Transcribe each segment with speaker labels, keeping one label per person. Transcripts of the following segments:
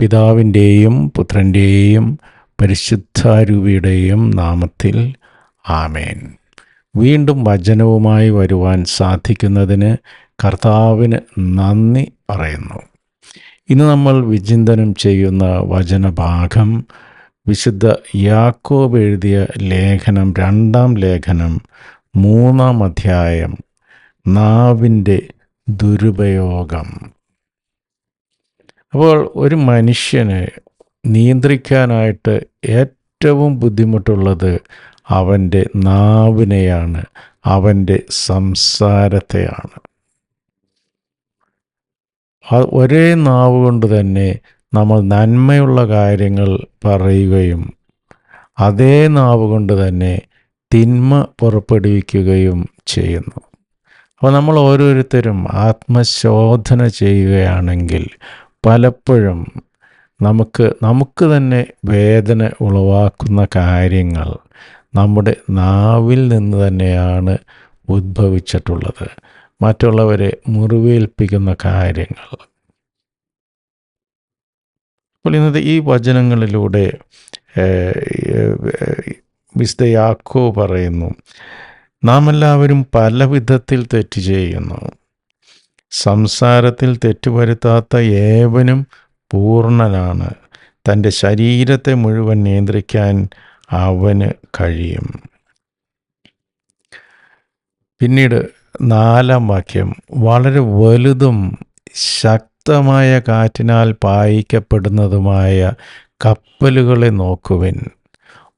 Speaker 1: പിതാവിന്റെയും പുത്രന്റെയും പരിശുദ്ധാരൂപിയുടെയും നാമത്തിൽ ആമേൻ. വീണ്ടും വചനവുമായി വരുവാൻ സാധിക്കുന്നതിന് കർത്താവിന് നന്ദി പറയുന്നു. ഇന്ന് നമ്മൾ വിചിന്തനം ചെയ്യുന്ന വചനഭാഗം വിശുദ്ധ യാക്കോബ് എഴുതിയ ലേഖനം രണ്ടാം ലേഖനം മൂന്നാം അധ്യായം നാവിന്റെ ദുരുപയോഗം. അപ്പോൾ ഒരു മനുഷ്യനെ നിയന്ത്രിക്കാനായിട്ട് ഏറ്റവും ബുദ്ധിമുട്ടുള്ളത് അവന്റെ നാവിനെയാണ് അവന്റെ സംസാരത്തെയാണ്. ഒരേ നാവ് കൊണ്ട് തന്നെ നമ്മൾ നന്മയുള്ള കാര്യങ്ങൾ പറയുകയും അതേ നാവ് കൊണ്ട് തന്നെ തിന്മ പുറപ്പെടുവിക്കുകയും ചെയ്യുന്നു. അപ്പോൾ നമ്മൾ ഓരോരുത്തരും ആത്മശോധന ചെയ്യുകയാണെങ്കിൽ പലപ്പോഴും നമുക്ക് നമുക്ക് തന്നെ വേദന ഉളവാക്കുന്ന കാര്യങ്ങൾ നമ്മുടെ നാവിൽ നിന്ന് തന്നെയാണ് ഉദ്ഭവിച്ചിട്ടുള്ളത്. മറ്റുള്ളവരെ മുറിവേൽപ്പിക്കുന്ന കാര്യങ്ങൾ. അപ്പോൾ ഇന്നത്തെ ഈ വചനങ്ങളിലൂടെ വിശുദ്ധ യാക്കോ പറയുന്നു നാം എല്ലാവരും പല വിധത്തിൽ തെറ്റ് ചെയ്യുന്നു. സംസാരത്തിൽ തെറ്റുവരുത്താത്ത ഏവനും പൂർണനാണ് തന്റെ ശരീരത്തെ മുഴുവൻ നിയന്ത്രിക്കാൻ അവന് കഴിയും. പിന്നീട് നാലാം വാക്യം. വളരെ വലുതും ശക്തമായ കാറ്റിനാൽ പായിക്കപ്പെടുന്നതുമായ കപ്പലുകളെ നോക്കുവിൻ.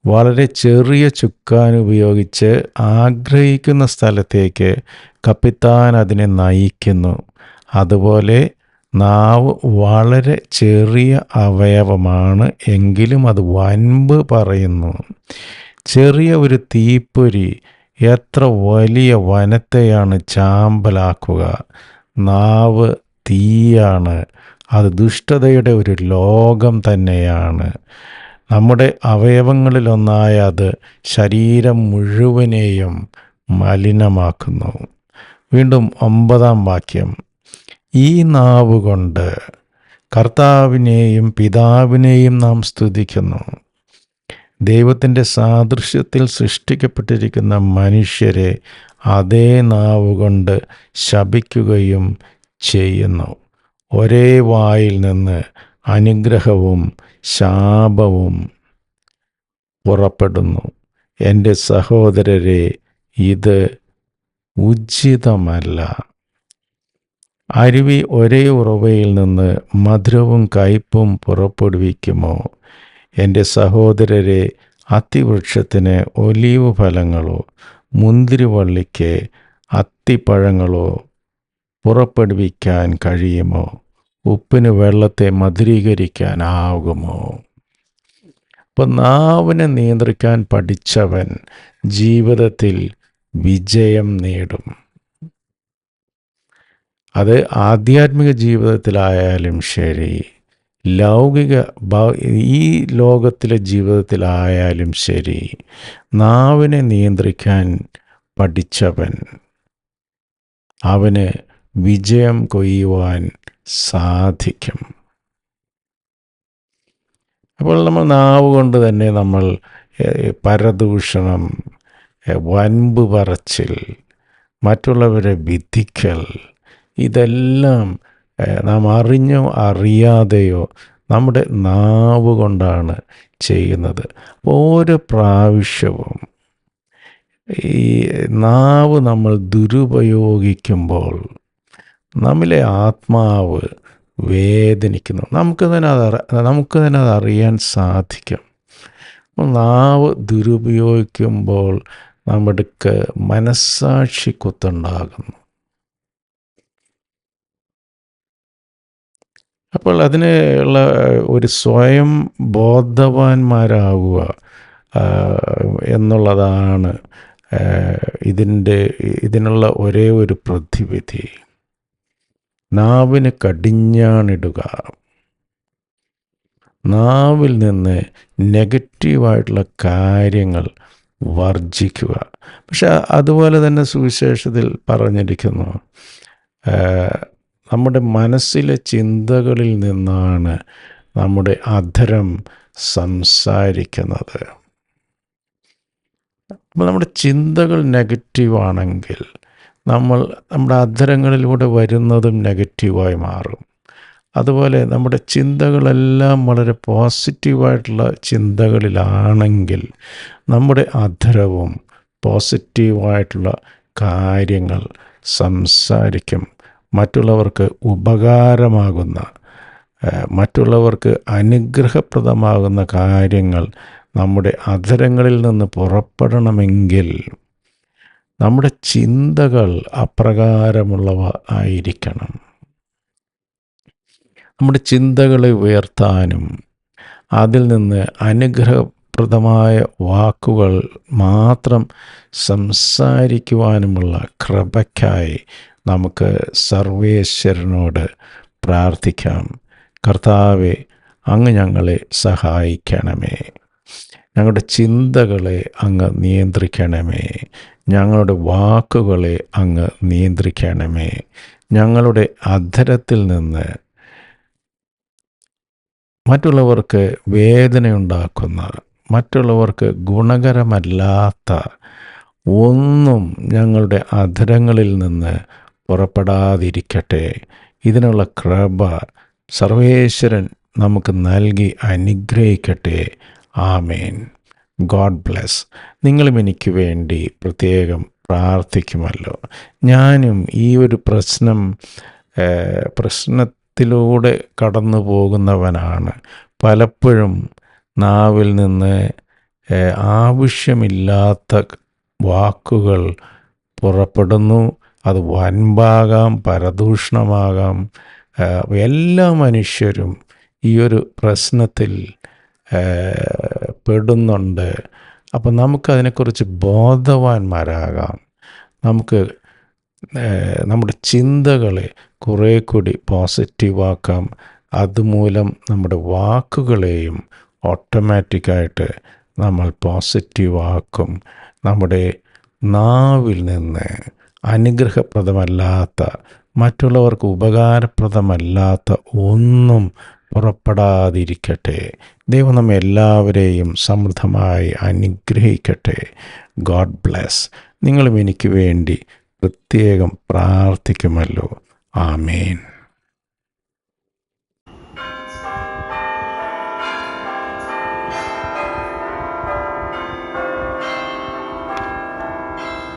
Speaker 1: വളരെ ചെറിയ ചുക്കാൻ ഉപയോഗിച്ച് ആഗ്രഹിക്കുന്ന സ്ഥലത്തേക്ക് കപ്പിത്താൻ അതിനെ നയിക്കുന്നു. അതുപോലെ നാവ് വളരെ ചെറിയ അവയവമാണ് എങ്കിലും അത് വൻപ് പറയുന്നു. ചെറിയ ഒരു തീപ്പൊരി എത്ര വലിയ വനത്തെയാണ് ചാമ്പലാക്കുക. നാവ് തീയാണ്. അത് ദുഷ്ടതയുടെ ഒരു ലോകം തന്നെയാണ്. നമ്മുടെ അവയവങ്ങളിലൊന്നായ അത് ശരീരം മുഴുവനെയും മലിനമാക്കുന്നു. വീണ്ടും ഒമ്പതാം വാക്യം. ഈ നാവ് കൊണ്ട് കർത്താവിനെയും പിതാവിനെയും നാം സ്തുതിക്കുന്നു. ദൈവത്തിന്റെ സാദൃശ്യത്തിൽ സൃഷ്ടിക്കപ്പെട്ടിരിക്കുന്ന മനുഷ്യരെ അതേ നാവ് കൊണ്ട് ശപിക്കുകയും ചെയ്യുന്നു. ഒരേ വായിൽ നിന്ന് അനുഗ്രഹവും ശാപവും പുറപ്പെടുന്നു. എന്റെ സഹോദരരെ ഇത് ഉചിതമല്ല. അരുവി ഒരേ ഉറവയിൽ നിന്ന് മധുരവും കയ്പും പുറപ്പെടുവിക്കുമോ? എന്റെ സഹോദരരെ അത്തിവൃക്ഷത്തിന് ഒലീവ് ഫലങ്ങളോ മുന്തിരിവള്ളിക്ക് അത്തിപ്പഴങ്ങളോ പുറപ്പെടുവിക്കാൻ കഴിയുമോ? ഉപ്പിന് വെള്ളത്തെ മധുരീകരിക്കാനാകുമോ അപ്പം നാവിനെ നിയന്ത്രിക്കാൻ പഠിച്ചവൻ ജീവിതത്തിൽ വിജയം നേടും. അത് ആധ്യാത്മിക ജീവിതത്തിലായാലും ശരി ലൗകിക ഈ ലോകത്തിലെ ജീവിതത്തിലായാലും ശരി നാവിനെ നിയന്ത്രിക്കാൻ പഠിച്ചവൻ അവന് വിജയം കൊയ്യുവാൻ സാധിക്കും. അപ്പോൾ നമ്മൾ നാവ് കൊണ്ട് തന്നെ നമ്മൾ പരദൂഷണം വൻപ് പറച്ചിൽ മറ്റുള്ളവരെ വിധിക്കൽ ഇതെല്ലാം നാം അറിഞ്ഞോ അറിയാതെയോ നമ്മുടെ നാവ് കൊണ്ടാണ് ചെയ്യുന്നത്. ഓരോ പ്രാവശ്യവും ഈ നാവ് നമ്മൾ ദുരുപയോഗിക്കുമ്പോൾ നമ്മിലെ ആത്മാവ് വേദനിക്കുന്നു. നമുക്ക് തന്നെ അത് നമുക്ക് തന്നെ അത് അറിയാൻ സാധിക്കും. നാവ് ദുരുപയോഗിക്കുമ്പോൾ നമ്മുടെക്ക് മനസ്സാക്ഷി കുത്തുണ്ടാകുന്നു. അപ്പോൾ അതിന് ഉള്ള ഒരു സ്വയം ബോധവാന്മാരാകുക എന്നുള്ളതാണ് ഇതിന്റെ ഇതിനുള്ള ഒരേ ഒരു പ്രതിവിധി. നാവിന് കടിഞ്ഞാണിടുക. നാവിൽ നിന്ന് നെഗറ്റീവായിട്ടുള്ള കാര്യങ്ങൾ വർജിക്കുക പക്ഷെ അതുപോലെ തന്നെ സുവിശേഷത്തിൽ പറഞ്ഞിരിക്കുന്നു നമ്മുടെ മനസ്സിലെ ചിന്തകളിൽ നിന്നാണ് നമ്മുടെ അധരം സംസാരിക്കുന്നത്. അപ്പോൾ നമ്മുടെ ചിന്തകൾ നെഗറ്റീവാണെങ്കിൽ നമ്മൾ നമ്മുടെ അധരങ്ങളിലൂടെ വരുന്നതും നെഗറ്റീവായി മാറും. അതുപോലെ നമ്മുടെ ചിന്തകളെല്ലാം വളരെ പോസിറ്റീവായിട്ടുള്ള ചിന്തകളിലാണെങ്കിൽ നമ്മുടെ അധരവും പോസിറ്റീവായിട്ടുള്ള കാര്യങ്ങൾ സംസാരിക്കും. മറ്റുള്ളവർക്ക് ഉപകാരമാകുന്ന മറ്റുള്ളവർക്ക് അനുഗ്രഹപ്രദമാകുന്ന കാര്യങ്ങൾ നമ്മുടെ അധരങ്ങളിൽ നിന്ന് പുറപ്പെടണമെങ്കിൽ നമ്മുടെ ചിന്തകൾ അപ്രകാരമുള്ളവ ആയിരിക്കണം. നമ്മുടെ ചിന്തകളെ ഉയർത്താനും അതിൽ നിന്ന് അനുഗ്രഹപ്രദമായ വാക്കുകൾ മാത്രം സംസാരിക്കുവാനുമുള്ള കൃപയ്ക്കായി നമുക്ക് സർവേശ്വരനോട് പ്രാർത്ഥിക്കാം. കർത്താവെ അങ്ങ് ഞങ്ങളെ സഹായിക്കണമേ. ഞങ്ങളുടെ ചിന്തകളെ അങ്ങ് നിയന്ത്രിക്കണമേ. ഞങ്ങളുടെ വാക്കുകളെ അങ്ങ് നിയന്ത്രിക്കണമേ. ഞങ്ങളുടെ അധരത്തിൽ നിന്ന് മറ്റുള്ളവർക്ക് വേദനയുണ്ടാക്കുന്ന മറ്റുള്ളവർക്ക് ഗുണകരമല്ലാത്ത ഒന്നും ഞങ്ങളുടെ അധരങ്ങളിൽ നിന്ന് പുറപ്പെടാതിരിക്കട്ടെ. ഇതിനുള്ള കൃപ സർവേശ്വരൻ നമുക്ക് നൽകി അനുഗ്രഹിക്കട്ടെ. ആമേൻ. God bless. നിങ്ങളും എനിക്ക് വേണ്ടി പ്രത്യേകം പ്രാർത്ഥിക്കുമല്ലോ. ഞാനും ഈ ഒരു പ്രശ്നം പ്രശ്നത്തിലൂടെ കടന്നു പോകുന്നവനാണ് പലപ്പോഴും നാവിൽ നിന്ന് ആവശ്യമില്ലാത്ത വാക്കുകൾ പുറപ്പെടുന്നു. അത് വൻപാകാം പരദൂഷണമാകാം. എല്ലാ മനുഷ്യരും ഈ ഒരു പ്രശ്നത്തിൽ പെടുന്നുണ്ട്. അപ്പം നമുക്കതിനെക്കുറിച്ച് ബോധവാന്മാരാകാം. നമുക്ക് നമ്മുടെ ചിന്തകളെ കുറേ കൂടി പോസിറ്റീവാക്കാം. അതുമൂലം നമ്മുടെ വാക്കുകളെയും ഓട്ടോമാറ്റിക്കായിട്ട് നമ്മൾ പോസിറ്റീവാക്കും. നമ്മുടെ നാവിൽ നിന്ന് അനുഗ്രഹപ്രദമല്ലാത്ത മറ്റുള്ളവർക്ക് ഉപകാരപ്രദമല്ലാത്ത ഒന്നും പുറപ്പെടാതിരിക്കട്ടെ. ദൈവം നമ്മെ എല്ലാവരെയും സമൃദ്ധമായി അനുഗ്രഹിക്കട്ടെ. ഗോഡ് ബ്ലെസ് നിങ്ങളും എനിക്ക് വേണ്ടി പ്രത്യേകം പ്രാർത്ഥിക്കുമല്ലോ. ആമേൻ.